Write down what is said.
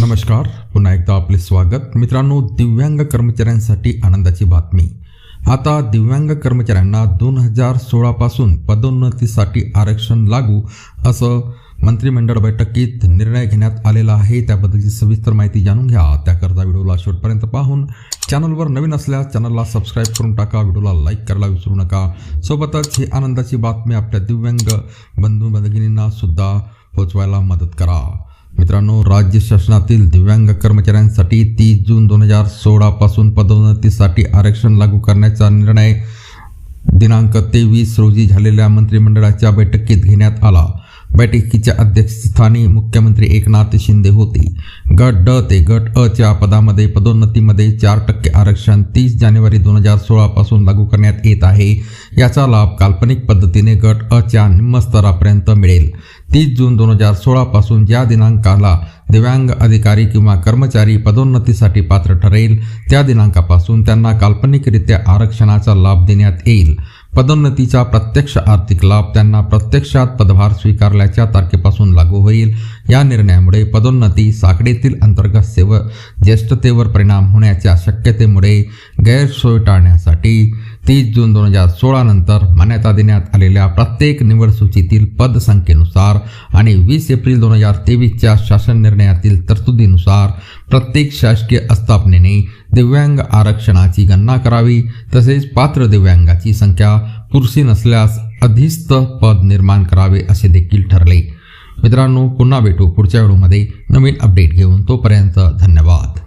नमस्कार. पुन्हा एकदा आपले स्वागत. मित्रांनो दिव्यांग कर्मचाऱ्यांसाठी आनंदाची बातमी. आता दिव्यांग कर्मचाऱ्यांना दोन हजार सोळापासून पदोन्नतीसाठी आरक्षण लागू असं मंत्रिमंडळ बैठकीत निर्णय घेण्यात आलेला आहे. त्याबद्दलची सविस्तर माहिती जाणून घ्या. त्याकरता व्हिडिओला शेवटपर्यंत पाहून चॅनलवर नवीन असल्यास चॅनलला सबस्क्राईब करून टाका. व्हिडिओला लाईक करायला विसरू नका. सोबतच ही आनंदाची बातमी आपल्या दिव्यांग बंधू भगिनींना सुद्धा पोचवायला मदत करा. मित्रांनो राज्य शासनातील दिव्यांग कर्मचाऱ्यांसाठी तीस जून दोन हजार सोळापासून पदोन्नतीसाठी आरक्षण लागू करण्याचा निर्णय दिनांक तेवीस रोजी झालेल्या मंत्रिमंडळाच्या बैठकीत घेण्यात आला. बैठकीच्या अध्यक्षस्थानी मुख्यमंत्री एकनाथ शिंदे होते. गट ड ते गट अ च्या पदामध्ये पदोन्नतीमध्ये चार टक्के आरक्षण तीस जानेवारी दोन हजार सोळापासून लागू करण्यात येत आहे. याचा लाभ काल्पनिक पद्धतीने गट अ च्या निम्मस्तरापर्यंत मिळेल. तीस जून दोन हजार सोळापासून ज्या दिनांकाला दिव्यांग अधिकारी किंवा कर्मचारी पदोन्नतीसाठी पात्र ठरेल त्या दिनांकापासून त्यांना काल्पनिकरित्या आरक्षणाचा लाभ देण्यात येईल. पदोन्नतीचा प्रत्यक्ष आर्थिक लाभ त्यांना प्रत्यक्षात पदभार स्वीकारल्याच्या तारखेपासून लागू होईल. या निर्णयामुळे पदोन्नती साखळीतील अंतर्गत सेव ज्येष्ठतेवर परिणाम होण्याच्या शक्यतेमुळे गैरसोय टाळण्यासाठी तीस जून दोन हजार सोळानंतर मान्यता देण्यात आलेल्या प्रत्येक निवड सूचीतील पदसंख्येनुसार आणि वीस एप्रिल दोन हजार तेवीसच्या शासन निर्णयातील तरतुदीनुसार प्रत्येक शासकीय आस्थापनेने दिव्यांग आरक्षणाची गणना करावी तसेच पात्र दिव्यांगाची संख्या पुरशी नसल्यास अधिस्थ पद निर्माण करावे असे देखील ठरले. मित्रांनो पुन्हा भेटू पुढच्या व्हिडिओमध्ये नवीन अपडेट घेऊन तोपर्यंत धन्यवाद.